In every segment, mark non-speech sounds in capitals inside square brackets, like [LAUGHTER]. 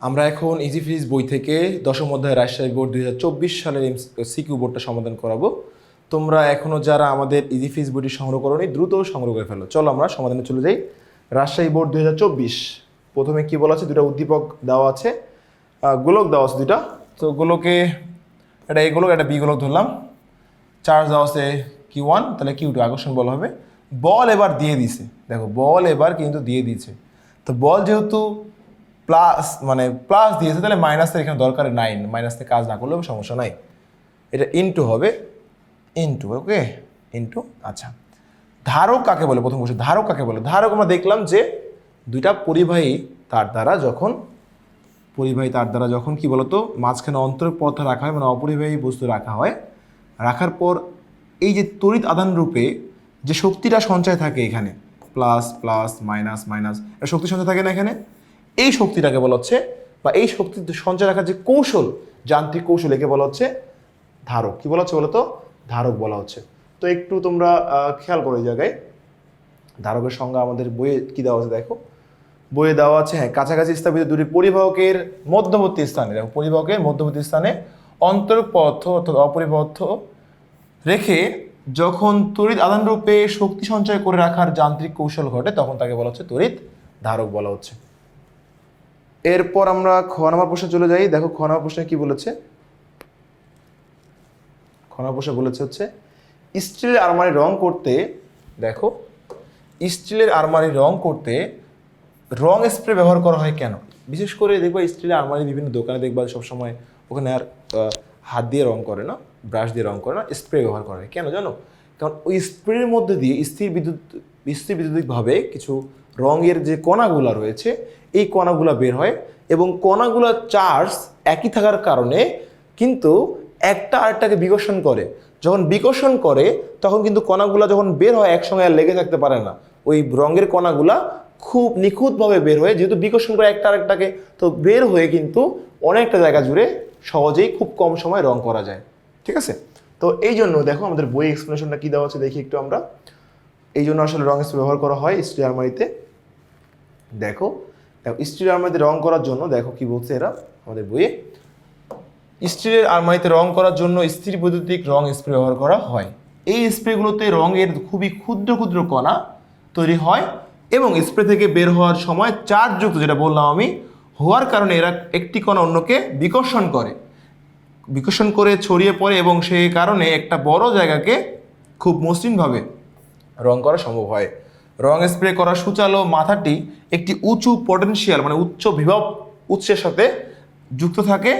আমরা এখন ইজি ফিজ বই থেকে দশম অধ্যায় রাজশাহী বোর্ড দুই হাজার চব্বিশ সালের সিকিউ বোর্ডটা সমাধান করাবো। তোমরা এখনও যারা আমাদের ইজি ফিজ বইটি সংগ্রহ করোনি, দ্রুত সংগ্রহ করে ফেলো। চলো আমরা সমাধানে চলে যাই। রাজশাহী বোর্ড দুই হাজার চব্বিশ, প্রথমে কি বলা আছে? দুটা উদ্দীপক দেওয়া আছে। গোলক দেওয়া আছে দুটা তো গোলকে, এটা এ গোলক একটা বি গোলক ধরলাম। চার্জ দেওয়া আছে কিউ ওয়ান তাহলে কিউ টু আকর্ষণ বল হবে। বল এবার দিয়ে দিছে দেখো, বল এবার কিন্তু দিয়ে দিয়েছে। তো বল যেহেতু প্লাস মানে প্লাস দিয়েছে, তাহলে মাইনাসের এখানে দরকার নাই মাইনাসে কাজ না করলেও সমস্যা নাই। এটা ইনটু হবে ইনটু ওকে ইনটু আচ্ছা। ধারক কাকে বলে? প্রথম কোশ্চেন ধারক কাকে বলে? ধারক আমরা দেখলাম যে দুইটা পরিবাহী তার দ্বারা যখন, পরিবাহী তার দ্বারা যখন কি বলতো? মাঝখানে অন্তর পথ রাখা হয় মানে অপরিবাহী বস্তু রাখা হয়। রাখার পর এই যে তড়িৎ আদান রূপে যে শক্তিটা সঞ্চয় থাকে এখানে প্লাস প্লাস মাইনাস মাইনাস শক্তি সঞ্চয় থাকে না এখানে? এই শক্তিটাকে বলা হচ্ছে, বা এই শক্তি সঞ্চয় রাখার যে কৌশল, যান্ত্রিক কৌশল একে বলা হচ্ছে ধারক। কি বলা হচ্ছে বলতো? ধারক বলা হচ্ছে। তো একটু তোমরা খেয়াল করো এই জায়গায়। ধারকের সংজ্ঞা আমাদের বইয়ে কি দেওয়া আছে দেখো? বইয়ে দেওয়া আছে হ্যাঁ কাছাকাছি স্থাপিত দুটি পরিবাহকের মধ্যবর্তী স্থানে, দেখো, পরিবাহকের মধ্যবর্তী স্থানে অন্তর্পথ অর্থাৎ অপরিবদ্ধ রেখে যখন তড়িৎ আদান রূপে শক্তি সঞ্চয় করে রাখার যান্ত্রিক কৌশল ঘটে, তখন তাকে বলা হচ্ছে তড়িৎ ধারক বলা হচ্ছে। এরপর আমরা খ নম্বর প্রশ্নে চলে যাই। দেখো, খ নম্বর প্রশ্নে কি বলেছে? খ নম্বর প্রশ্নে বলেছে হচ্ছে, স্টিলের আলমারি রং করতে, দেখো, স্টিলের আলমারি রং করতে রং স্প্রে ব্যবহার করা হয় কেন? বিশেষ করে দেখবা স্টিলের আলমারি বিভিন্ন দোকানে দেখবা সবসময় ওখানে আর হাত দিয়ে রং করে না, ব্রাশ দিয়ে রং করে না, স্প্রে ব্যবহার করা হয়। কেন জানো? কারণ ওই স্প্রের মধ্যে দিয়ে স্থির বিদ্যুৎ, স্থির বিদ্যুতিকভাবে কিছু রঙের যে কণাগুলো রয়েছে এই কণাগুলো বের হয় এবং কণাগুলোর চার্জ একই থাকার কারণে কিন্তু একটা আরেকটাকে বিকর্ষণ করে। যখন বিকর্ষণ করে, তখন কিন্তু কণাগুলো যখন বের হয় একসঙ্গে আর লেগে থাকতে পারে না। ওই রঙের কণাগুলা খুব নিখুঁতভাবে বের হয়ে, যেহেতু বিকর্ষণ করে একটা আরেকটাকে, তো বের হয়ে কিন্তু অনেকটা জায়গা জুড়ে সহজেই খুব কম সময় রং করা যায়। ঠিক আছে? তো এই জন্য দেখো আমাদের বই এক্সপ্লেনেশনটা কী দেওয়া আছে দেখি একটু আমরা। এই জন্য আসলে রং ব্যবহার করা হয় স্টিল আলমারিতে দেখো দেখো স্টিল আলমারিতে রং করার জন্য, দেখো কি বলছে এরা, আমাদের বইয়ে স্টিলের আলমারিতে রং করার জন্য স্থির বৈদ্যুতিক রং স্প্রে ব্যবহার করা হয়। এই স্প্রেগুলোতে রঙের খুবই ক্ষুদ্র ক্ষুদ্র কণা তৈরি হয় এবং স্প্রে থেকে বের হওয়ার সময় চার্জযুক্ত যেটা বললাম আমি, হওয়ার কারণে এরা একটি কণা অন্যকে বিকর্ষণ করে। বিকর্ষণ করে ছড়িয়ে পড়ে এবং সেই কারণে একটা বড় জায়গাকে খুব মসৃণভাবে রং করা সম্ভব হয়। রং স্প্রে করা সুচালো মাথাটি একটি উঁচু পটেনশিয়াল মানে উচ্চ বিভব উৎসের সাথে যুক্ত থাকে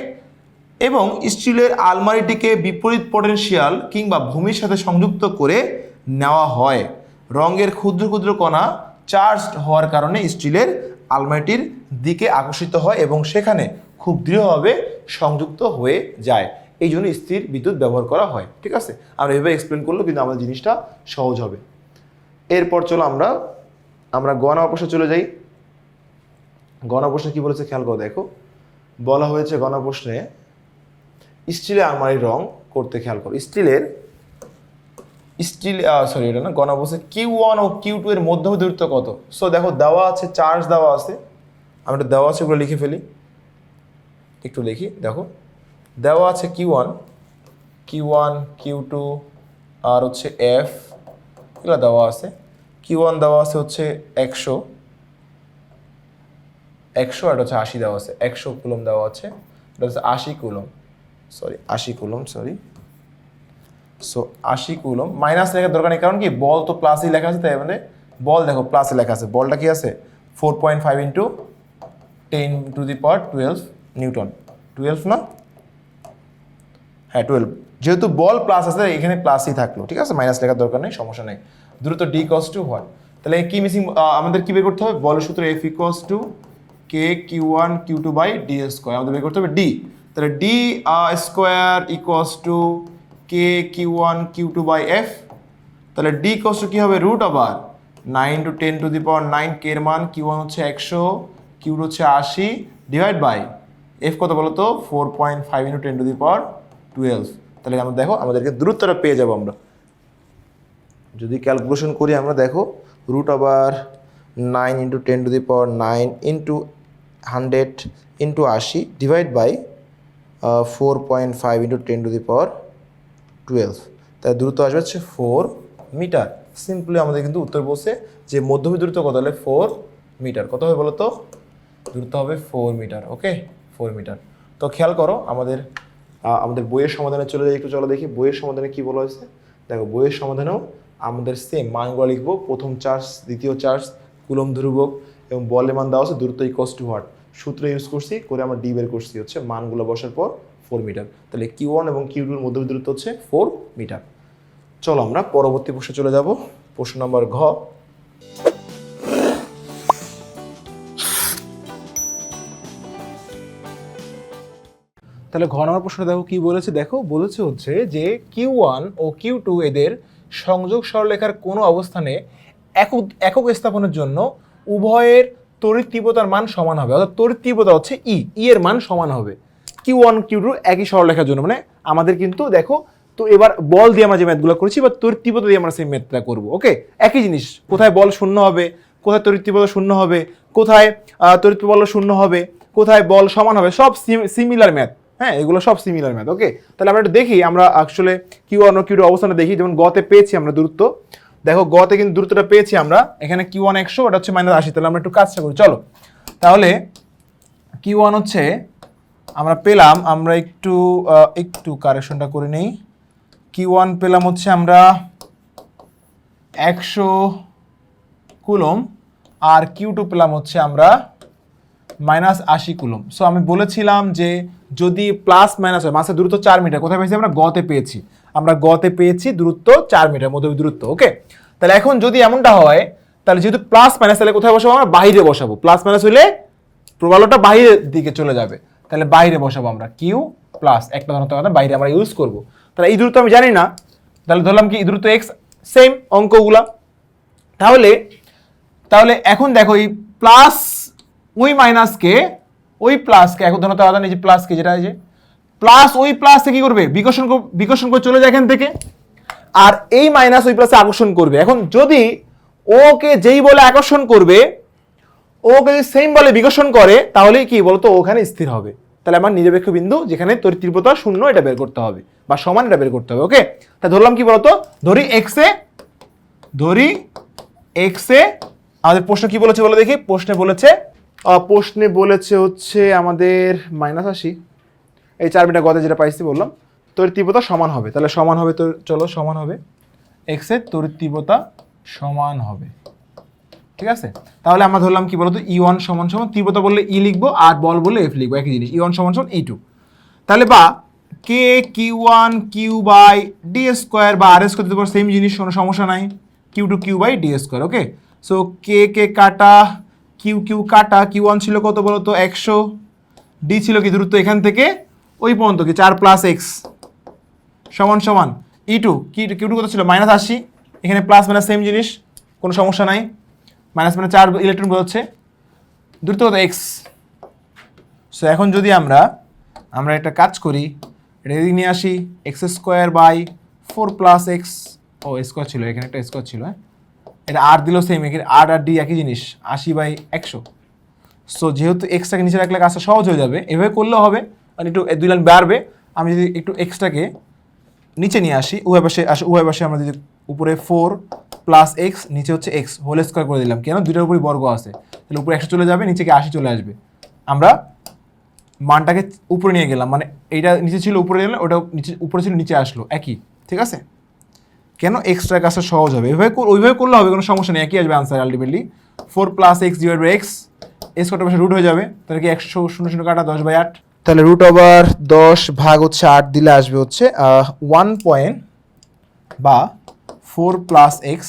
এবং স্টিলের আলমারিটিকে বিপরীত পটেনশিয়াল কিংবা ভূমির সাথে সংযুক্ত করে নেওয়া হয়। রঙের ক্ষুদ্র ক্ষুদ্র কণা চার্জ হওয়ার কারণে স্টিলের আলমারিটির দিকে আকর্ষিত হয় এবং সেখানে খুব দৃঢ়ভাবে সংযুক্ত হয়ে যায়। এই জন্য স্থির বিদ্যুৎ ব্যবহার করা হয়, ঠিক আছে? আমরা এভাবে এক্সপ্লেন করলেও কিন্তু আমাদের জিনিসটা সহজ হবে। এরপর চলো আমরা আমরা গণা প্রশ্নে চলে যাই। গণা প্রশ্নে কি বলেছে খেয়াল করে, দেখো। বলা হয়েছে গণা প্রশ্নে স্টিলের আলমারির রং করতে খেয়াল করো। স্টিলের, স্টিল সরি এটা না গণা বলছে কিউ ওয়ান ও কিউ টু এর মধ্যবর্তী দূরত্ব কত? সো দেখো, দেওয়া আছে চার্জ দেওয়া আছে। আমি এটা দেওয়া আছে, ওগুলো লিখে ফেলি। একটু লিখি, দেখো। দেওয়া আছে Q one Q one, Q two, আর হচ্ছে এফ। এগুলো দেওয়া আছে। কিউ ওয়ান দেওয়া আছে হচ্ছে একশো। একশো আর হচ্ছে আশি দেওয়া আছে। একশো কুলম দেওয়া আছে। এটা হচ্ছে আশি কুলম। সরি আশি কুলম সরি সো আশি কুলম। মাইনাস লেখার দরকার নেই, কারণ কি বল তো প্লাসই লেখা আছে, তাই মানে বল দেখো প্লাসে লেখা আছে। বলটা কি আছে? Four point five into ten to the power twelve newton. Twelve না? হ্যাঁ টুয়েলভ যেহেতু বল প্লাস আছে এখানে প্লাসই থাকল। ঠিক আছে? মাইনাস লেখার দরকার নেই, সমস্যা নেই। দ্রুত ডি কস টু হোয়াট তাহলে কি মিসিং আমাদের কি বের করতে হবে? বলের সূত্র F equals to K Q one Q two by D square আমাদের বের করতে হবে ডি তাহলে D square equals to K Q one Q two by F তাহলে ডি কস টু কী হবে? রুট আবার nine to ten to the power nine K এর মান কিউ ওয়ান হচ্ছে একশো কিউ টু হচ্ছে আশি ডিভাইড বাই এফ কত বলো তো four point five into ten to the power twelve তাহলে আমরা দেখো, আমাদেরকে দূরত্বটা পেয়ে যাব আমরা। যদি ক্যালকুলেশন করি আমরা দেখো রুট আবার nine into ten to the power nine into hundred into আশি divide by four point five into ten to the power twelve তার দূরত্ব আসবে হচ্ছে ফোর মিটার সিম্পলি আমাদের কিন্তু উত্তর বলছে যে মধ্যবর্তী দূরত্ব কত হলে ফোর মিটার কত হবে বলো তো? দূরত্ব হবে four metre okay four metre তো খেয়াল করো, আমাদের আমাদের বইয়ের সমাধানে চলে যাই, একটু চলো দেখি। বইয়ের সমাধানে কি বলা হয়েছে? দেখো, বইয়ের সমাধানেও আমাদের সেম মানগুলো লিখব। প্রথম চার্জ দ্বিতীয় চার্জ কুলম ধ্রুবক এবং বলের মান দেওয়া আছে দূরত্ব ইকস টু হোয়াট সূত্র ইউজ করছি, করে আমরা ডি বের করছি হচ্ছে মানগুলো বসার পর ফোর মিটার তাহলে কিউ ওয়ান এবং কিউ টুর মধ্যে দূরত্ব হচ্ছে ফোর মিটার চলো আমরা পরবর্তী প্রশ্নে চলে যাব। প্রশ্ন নম্বর ঘ। তাহলে ঘ নম্বর প্রশ্নটা দেখো কি বলেছে? দেখো, বলেছে হচ্ছে যে কিউ ওয়ান ও কিউ টু এদের সংযোগ সরলরেখার কোনো অবস্থানে একক একক স্থাপনের জন্য উভয়ের তড়িৎ তীব্রতার মান সমান হবে। অর্থাৎ তড়িৎ তীব্রতা হচ্ছে ই ই এর মান সমান হবে। কিউ ওয়ান কিউ টু একই সরলরেখার জন্য। মানে আমাদের কিন্তু দেখো, তো এবার বল দিয়ে আমরা যে ম্যাথগুলো করেছি বা তড়িৎ তীব্রতা দিয়ে আমরা সেই ম্যাথটা করব। ওকে একই জিনিস। কোথায় বল শূন্য হবে? কোথায় তড়িৎ তীব্রতা শূন্য হবে? কোথায় তড়িৎ বল শূন্য হবে? কোথায় বল সমান হবে? সব সিমিলার ম্যাথ হ্যাঁ এগুলো সব সিমিলার ম্যাথ ওকে তাহলে আমরা দেখি, আমরা আসলে কিউ ওয়ান ও কিউ টু অবস্থানটা দেখি, যেমন গতে পেয়েছি আমরা দূরত্ব। দেখো গতে কিন্তু দূরত্বটা পেয়েছি আমরা, এখানে কিউ ওয়ান একশো, ওটা হচ্ছে মাইনাস আশি, তাহলে আমরা একটু কাজটা করি, চলো। তাহলে কিউ ওয়ান হচ্ছে, আমরা পেলাম, আমরা একটু একটু কারেকশনটা করে নেই। কিউ ওয়ান পেলাম হচ্ছে আমরা একশো কুলম, আর কিউ টু পেলাম হচ্ছে আমরা মাইনাস আশি কুলম। সো আমি বলেছিলাম যে যদি প্লাস মাইনাস হয়, মাসের দূরত্ব চার মিটার কোথায় পেয়েছি আমরা? গতে পেয়েছি। আমরা গতে পেয়েছি দূরত্ব চার মিটার মধ্যে দূরত্ব ওকে তাহলে এখন যদি এমনটা হয়, তাহলে যেহেতু প্লাস মাইনাস তাহলে কোথায় বসাবো আমরা? বাইরে বসাবো। প্লাস মাইনাস হলে প্রবালটা বাইরের দিকে চলে যাবে। তাহলে বাইরে বসাবো আমরা। কিউ প্লাস একটা ধরনের বাইরে আমরা ইউজ করব। তাহলে এই দূরত্ব আমি জানি না। তাহলে ধরলাম কি দূরত্ব এক্স সেম অঙ্কগুলা। তাহলে তাহলে এখন দেখো এই প্লাস ওই মাইনাসকে ওই প্লাসকে এখন ধরো তারা এই যে প্লাসকে যেটা যে প্লাস ওই প্লাসে কি করবে? বিকর্ষণ কর- বিকর্ষণ করে চলে যায় এখান থেকে। আর এই মাইনাস ওই প্লাসে আকর্ষণ করবে। এখন যদি ওকে যেই বলে আকর্ষণ করবে ওকে যদি সেম বলে বিকর্ষণ করে তাহলে কি বলতো, ওখানে স্থির হবে। তাহলে আমার নিরপেক্ষ বিন্দু যেখানে তোর তীব্রতা শূন্য এটা বের করতে হবে, বা সমান এটা বের করতে হবে ওকে তা ধরলাম কি বলতো, ধরি এক্সে ধরি এক্সে আমাদের প্রশ্ন কি বলেছে বলে দেখি, প্রশ্নে বলেছে প্রশ্নে বলেছে হচ্ছে আমাদের মাইনাস আশি। এই চার মিটার গদে যেটা পাইছি বললাম তড়িৎ তীব্রতা সমান হবে। তাহলে সমান হবে তো চলো, সমান হবে। এক্সের তড়িৎ তীব্রতা সমান হবে। ঠিক আছে? তাহলে আমরা ধরলাম কি বলতো? ই ওয়ান সমান সমান, তীব্রতা বললে ই লিখব আর বল বললে এফ লিখব, একই জিনিস। ই ওয়ান সমান সমান ই টু তাহলে বা K Q one Q by D square বা আর স্কোয়ার দিতে সেম জিনিস, কোনো সমস্যা নাই। Q two Q by D square okay so K K কাটা কিউ কিউ কাটা, কিউ ওয়ান ছিল কত বলো তো একশো। ডি ছিল কি দূরত্ব এখান থেকে? ওই পর্যন্ত কি, চার প্লাস এক্স সমান সমান। ই টু কি, কিউ টু কত ছিল? মাইনাস আশি। এখানে প্লাস মাইনাস সেম জিনিস, কোনো সমস্যা নাই। মাইনাস মানে চার ইলেকট্রন বোঝাচ্ছে। দূরত্ব কত? এক্স সো এখন যদি আমরা আমরা একটা কাজ করি, এটা নিয়ে আসি X square by four plus X O square ছিল, এখানে একটা স্কোয়ার ছিল হ্যাঁ? এটা আর দিলেও সেম আর আর ডি একই জিনিস, আশি বাই একশো। সো যেহেতু এক্সট্রাকে নিচে রাখলে কাজটা সহজ হয়ে যাবে, এভাবে করলেও হবে মানে একটু দুই লাইন বাড়বে, আমি যদি একটু এক্সট্রাকে নিচে নিয়ে আসি, উভয় পাশে, আসে, উভয় পাশে আমরা যদি উপরে ফোর প্লাস এক্স নিচে হচ্ছে এক্স হোল স্কোয়ার করে দিলাম। কেন? দুইটার উপরই বর্গ আছে। তাহলে উপরে একশো চলে যাবে, নিচে কি আশি চলে আসবে? আমরা মানটাকে উপরে নিয়ে গেলাম মানে এইটা নিচে ছিল, উপরে গেলাম ওটা নিচে, উপরে ছিল, নিচে আসলো, একই, ঠিক আছে? কেন এক্সট্রা কাজটা সহজ হবে? এভাবে ওইভাবে করলে হবে, কোনো সমস্যা নেই, একই আসবে answer ultimately four plus X divide by X X কটার পাশে রুট হয়ে যাবে, তাহলে কি একশো শূন্য শূন্য কাটা দশ বাই আট? তাহলে রুট ওভার দশ ভাগ হচ্ছে আট দিলে আসবে হচ্ছে ওয়ান পয়েন্ট বা four plus X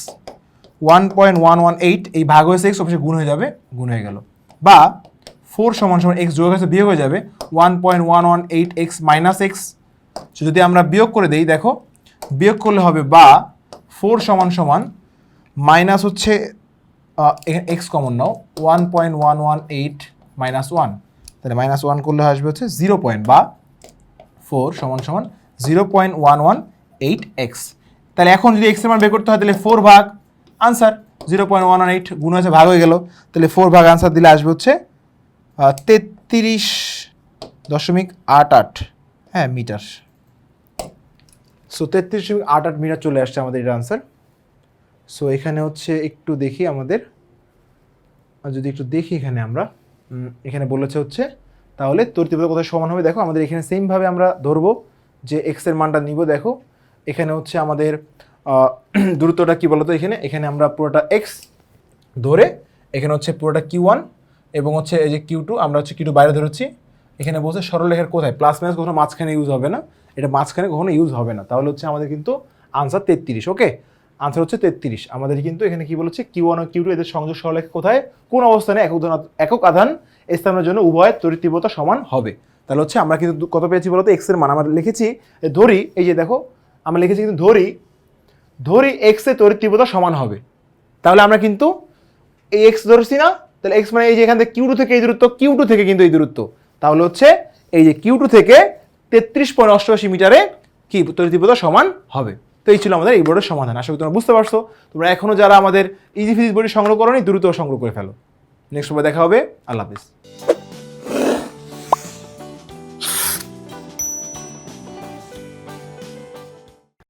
one point one one eight এই ভাগ হয়েছে এক্স অবশ্যই গুণ হয়ে যাবে, গুণ হয়ে গেল। বা ফোর সমান সমান এক্স যোগ হয়েছে, বিয়োগ হয়ে যাবে one point one one eight X minus X যদি আমরা বিয়োগ করে দিই, দেখো বিয়োগ করলে হবে বা ফোর সমান সমান মাইনাস হচ্ছে এক্স কমন নাও one point one one eight minus one তাহলে মাইনাস ওয়ান করলে আসবে হচ্ছে জিরো পয়েন্ট বা ফোর সমান সমান zero point one one eight X তাহলে এখন যদি এক্সের মান বের করতে হয়, তাহলে ফোর ভাগ answer zero point one one eight গুণ হয়েছে, ভাগ হয়ে গেল। তাহলে ফোর ভাগ আনসার দিলে আসবে হচ্ছে তেত্রিশ দশমিক আট আট হ্যাঁ মিটার সো তেত্রিশ দশমিক আট আট মিটার চলে আসছে আমাদের এটা আনসার সো এখানে হচ্ছে একটু দেখি আমাদের। যদি একটু দেখি এখানে আমরা এখানে বলেছে হচ্ছে, তাহলে তরিতীব্রতা কোথায় সমান হবে? দেখো, আমাদের এখানে সেমভাবে আমরা ধরবো যে এক্সের মানটা নিব, দেখো। এখানে হচ্ছে আমাদের [CLEARS THROAT] দূরত্বটা কি বলতো এখানে? এখানে আমরা পুরোটা এক্স ধরে, এখানে হচ্ছে পুরোটা কিউ ওয়ান এবং হচ্ছে এই যে কিউ টু আমরা হচ্ছে কিউ টু বাইরে ধরেছি। এখানে বলছে সরলরেখার কোথায়? প্লাস মাইনাস কখনো মাঝখানে ইউজ হবে না। এটা মাঝখানে কখনো ইউজ হবে না। তাহলে হচ্ছে আমাদের কিন্তু আনসার তেত্রিশ ওকে আনসার হচ্ছে তেত্রিশ। আমাদের কিন্তু এখানে কি বলেছে? কিউ ওয়ান ও কিউ টু এদের সংযোগ সরলরেখা কোথায়? কোন অবস্থানে একক একক আধান স্থানের জন্য উভয় তড়িৎ তীব্রতা সমান হবে। তাহলে হচ্ছে আমরা কিন্তু কত পেয়েছি বলতো? এক্সের মান আমরা লিখেছি ধরি, এই যে দেখো, আমরা লিখেছি কিন্তু ধরি ধরি এক্সের তড়িৎ তীব্রতা সমান হবে। তাহলে আমরা কিন্তু এই এক্স ধরছি না? তাহলে এক্স মানে এই যে এখান থেকে কিউ টু থেকে এই দূরত্ব কিউ টু থেকে কিন্তু এই দূরত্ব। তাহলে হচ্ছে এই যে কিউ টু থেকে তেত্রিশ পয়েন্ট অষ্টআশি মিটারে কি? তড়িৎ তীব্রতা সমান হবে। তো এই ছিল আমাদের এই বোর্ডের সমাধান। আশা করি তোমরা বুঝতে পারছ। তোমরা এখনও যারা আমাদের ইজি ফিজিক্স বইটি সংগ্রহ করো দ্রুত সংগ্রহ করে ফেলো। নেক্সট সময় দেখা হবে। আল্লাহ হাফিজ।